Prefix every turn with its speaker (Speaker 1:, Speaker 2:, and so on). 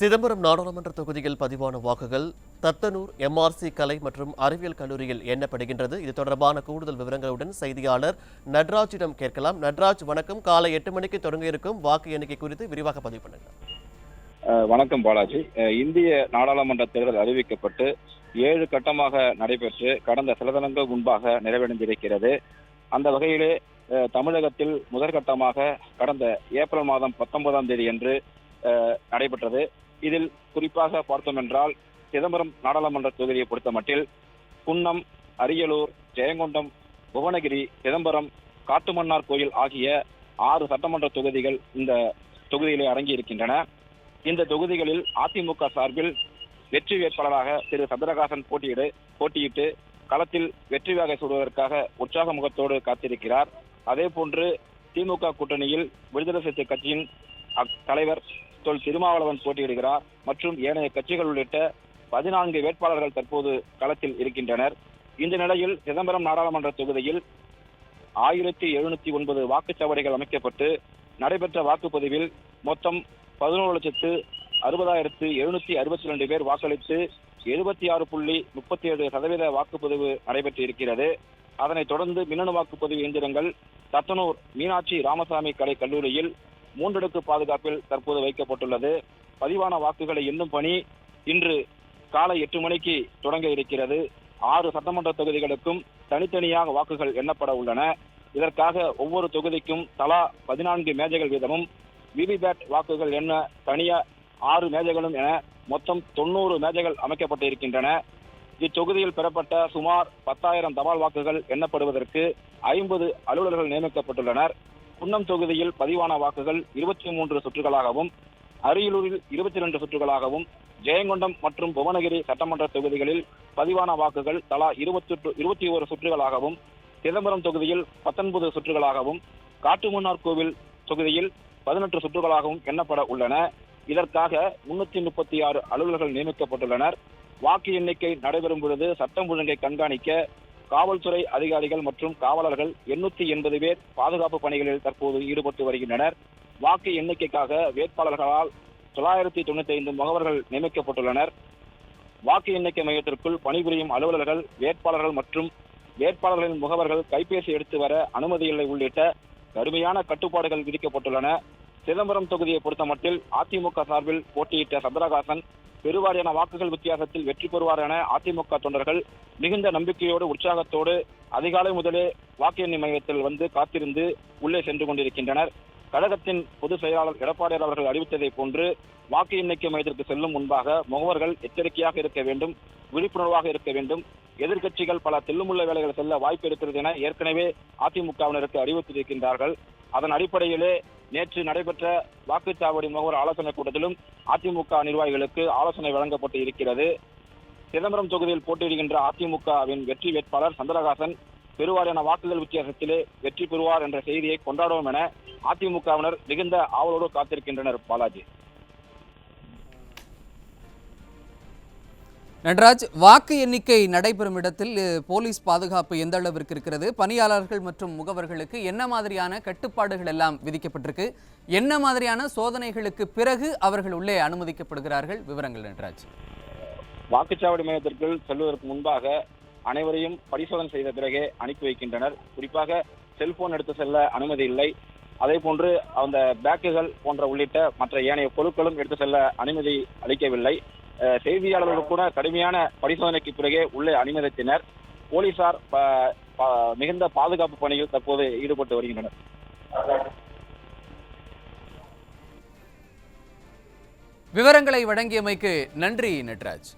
Speaker 1: சிதம்பரம் நாடாளுமன்ற தொகுதியில் பதிவான வாக்குகள் தத்தனூர் எம்ஆர்சி கலை மற்றும் அறிவியல் கல்லூரியில் எண்ணப்படுகின்றது. இது தொடர்பான கூடுதல் விவரங்களுடன் செய்தியாளர் நட்ராஜிடம் கேட்கலாம். நட்ராஜ் வணக்கம். காலை எட்டு மணிக்கு தொடங்க இருக்கும் வாக்கு எண்ணிக்கை குறித்து விரிவாக பதிவு பண்ணுங்க
Speaker 2: வணக்கம் பாலாஜி. இந்திய நாடாளுமன்ற தேர்தல் அறிவிக்கப்பட்டு ஏழு கட்டமாக நடைபெற்று கடந்த சில தினங்கள் முன்பாக நிறைவடைந்திருக்கிறது. அந்த வகையிலே தமிழகத்தில் முதற்கட்டமாக கடந்த ஏப்ரல் மாதம் பத்தொன்பதாம் தேதி என்று நடைபெற்றது. இதில் குறிப்பாக பார்த்தோம் என்றால் சிதம்பரம் நாடாளுமன்ற தொகுதியை பொறுத்த மட்டில் குன்னம் அரியலூர் ஜெயங்கொண்டம் புவனகிரி சிதம்பரம் காட்டுமன்னார் கோயில் ஆகிய ஆறு சட்டமன்ற தொகுதிகள் இந்த தொகுதியிலே அடங்கி இருக்கின்றன இந்த தொகுதிகளில் அதிமுக சார்பில் வெற்றி வேட்பாளராக திரு சந்திரகாசன் போட்டியிடு போட்டியிட்டு களத்தில் வெற்றி வாகை சூடுவதற்காக உற்சாக முகத்தோடு காத்திருக்கிறார். அதே போன்று திமுக கூட்டணியில் விடுதலை சிறுத்தை கட்சியின் அக்- தலைவர் தொல் திருமாவளவன் போட்டியிடுகிறார் மற்றும் ஏனைய கட்சிகள் உள்ளிட்ட பதினான்கு வேட்பாளர்கள் தற்போது களத்தில் இருக்கின்றனர். இந்த நிலையில் சிதம்பரம் நாடாளுமன்ற தொகுதியில் ஆயிரத்தி எழுநூத்தி ஒன்பது வாக்குச்சாவடிகள் அமைக்கப்பட்டு நடைபெற்ற வாக்குப்பதிவில் மொத்தம் பதினோரு லட்சத்து அறுபதாயிரத்து எழுநூத்தி அறுபத்தி ரெண்டு பேர் வாக்களித்து எழுபத்தி ஆறு புள்ளி முப்பத்தி ஏழு சதவீத வாக்குப்பதிவு நடைபெற்று இருக்கிறது அதனைத் தொடர்ந்து மின்னணு வாக்குப்பதிவு இயந்திரங்கள் தத்தனூர் மீனாட்சி ராமசாமி கலை கல்லூரியில் மூன்றடுக்கு பாதுகாப்பில் தற்போது வைக்கப்பட்டுள்ளது. பதிவான வாக்குகளை எண்ணும் பணி இன்று காலை எட்டு மணிக்கு தொடங்க இருக்கிறது. ஆறு சட்டமன்ற தொகுதிகளுக்கும் தனித்தனியாக வாக்குகள் எண்ணப்பட உள்ளன. இதற்காக ஒவ்வொரு தொகுதிக்கும் தலா பதினான்கு மேஜைகள் வீதமும் விவிபேட் வாக்குகள் எண்ண தனியா ஆறு மேஜைகளும் என மொத்தம் தொண்ணூறு மேஜைகள் அமைக்கப்பட்டு இருக்கின்றன இத்தொகுதியில் பெறப்பட்ட சுமார் பத்தாயிரம் தபால் வாக்குகள் எண்ணப்படுவதற்கு ஐம்பது அலுவலர்கள் நியமிக்கப்பட்டுள்ளனர். குன்னம் தொகுதியில் பதிவான வாக்குகள் இருபத்தி மூன்று சுற்றுகளாகவும் அரியலூரில் இருபத்தி ரெண்டு சுற்றுகளாகவும் ஜெயங்கொண்டம் மற்றும் புவனகிரி சட்டமன்ற தொகுதிகளில் பதிவான வாக்குகள் தலா இருபத்தி இருபத்தி ஒரு சுற்றுகளாகவும் சிதம்பரம் தொகுதியில் பத்தொன்பது சுற்றுகளாகவும் காட்டுமன்னார் கோவில் தொகுதியில் பதினெட்டு சுற்றுகளாகவும் எண்ணப்பட உள்ளன. இதற்காக முன்னூத்தி முப்பத்தி ஆறு அலுவலர்கள் நியமிக்கப்பட்டுள்ளனர். வாக்கு எண்ணிக்கை நடைபெறும் பொழுது சட்டம் ஒழுங்கை கண்காணிக்க காவல்துறை அதிகாரிகள் மற்றும் காவலர்கள் எண்ணூத்தி எண்பது பேர் பாதுகாப்பு பணிகளில் தற்போது ஈடுபட்டு வருகின்றனர். வாக்கு எண்ணிக்கைக்காக வேட்பாளர்களால் தொள்ளாயிரத்தி தொண்ணூத்தி ஐந்து முகவர்கள் நியமிக்கப்பட்டுள்ளனர். வாக்கு எண்ணிக்கை மையத்திற்குள் பணிபுரியும் அலுவலர்கள் வேட்பாளர்கள் மற்றும் வேட்பாளர்களின் முகவர்கள் கைபேசி எடுத்து வர அனுமதியில்லை உள்ளிட்ட கடுமையான கட்டுப்பாடுகள் விதிக்கப்பட்டுள்ளன. சிதம்பரம் தொகுதியை பொறுத்தமட்டில் அதிமுக சார்பில் போட்டியிட்ட சந்திரகாசன் பெருவாரியான வாக்குகள் வித்தியாசத்தில் வெற்றி பெறுவார் என அதிமுக தொண்டர்கள் மிகுந்த நம்பிக்கையோடு உற்சாகத்தோடு அதிகாலை முதலே வாக்கு எண்ணி மையத்தில் வந்து காத்திருந்து உள்ளே சென்று கொண்டிருக்கின்றனர். கழகத்தின் பொதுச் செயலாளர் எடப்பாடியார் அவர்கள் அறிவித்ததை போன்று வாக்கு எண்ணிக்கை மையத்திற்கு செல்லும் முன்பாக முகவர்கள் எச்சரிக்கையாக இருக்க வேண்டும் விழிப்புணர்வாக இருக்க வேண்டும். எதிர்க்கட்சிகள் பல தில்லுமுள்ள வேலைகள் செல்ல வாய்ப்பு இருக்கிறது என ஏற்கனவே அதிமுகவினருக்கு அறிவித்திருக்கின்றார்கள் அதன் அடிப்படையிலே நேற்று நடைபெற்ற வாக்குச்சாவடி முகவர் ஆலோசனை கூட்டத்திலும் அதிமுக நிர்வாகிகளுக்கு ஆலோசனை வழங்கப்பட்டு இருக்கிறது. சிதம்பரம் தொகுதியில் போட்டியிடுகின்ற அதிமுகவின் வெற்றி வேட்பாளர் சந்திரகாசன் பெருவாரியான வாக்குகள் வித்தியாசத்திலே வெற்றி பெறுவார் என்ற செய்தியை கொண்டாடுவோம் என அதிமுகவினர் மிகுந்த ஆவலோடு காத்திருக்கின்றனர் பாலாஜி.
Speaker 3: நடராஜ் வாக்கு எண்ணிக்கை நடைபெறும் இடத்தில் போலீஸ் பாதுகாப்பு எந்த அளவிற்கு இருக்கிறது? பணியாளர்கள் மற்றும் முகவர்களுக்கு என்ன மாதிரியான கட்டுப்பாடுகள் எல்லாம் விதிக்கப்பட்டிருக்கு? என்ன மாதிரியான சோதனைகளுக்கு பிறகு அவர்கள் உள்ளே அனுமதிக்கப்படுகிறார்கள்? விவரங்கள் நடராஜ்.
Speaker 2: வாக்குச்சாவடி மையத்திற்குள் செல்வதற்கு முன்பாக அனைவரையும் பரிசோதனை செய்த பிறகே அனுப்பி வைக்கின்றனர். குறிப்பாக செல்போன் எடுத்து செல்ல அனுமதி இல்லை. அதே போன்று அந்த பேக்குகள் போன்ற உள்ளிட்ட மற்ற ஏனைய பொருட்களும் எடுத்து செல்ல அனுமதி அளிக்கவில்லை. செய்தியாளர்கள் கூட கடுமையான பரிசோதனைக்கு பிறகே உள்ளே அனுமதித்தனர் போலீசார் மிகுந்த பாதுகாப்பு பணியில் தற்போது ஈடுபட்டு வருகின்றனர்.
Speaker 3: விவரங்களை வழங்கியமைக்கு நன்றி நட்ராஜ்.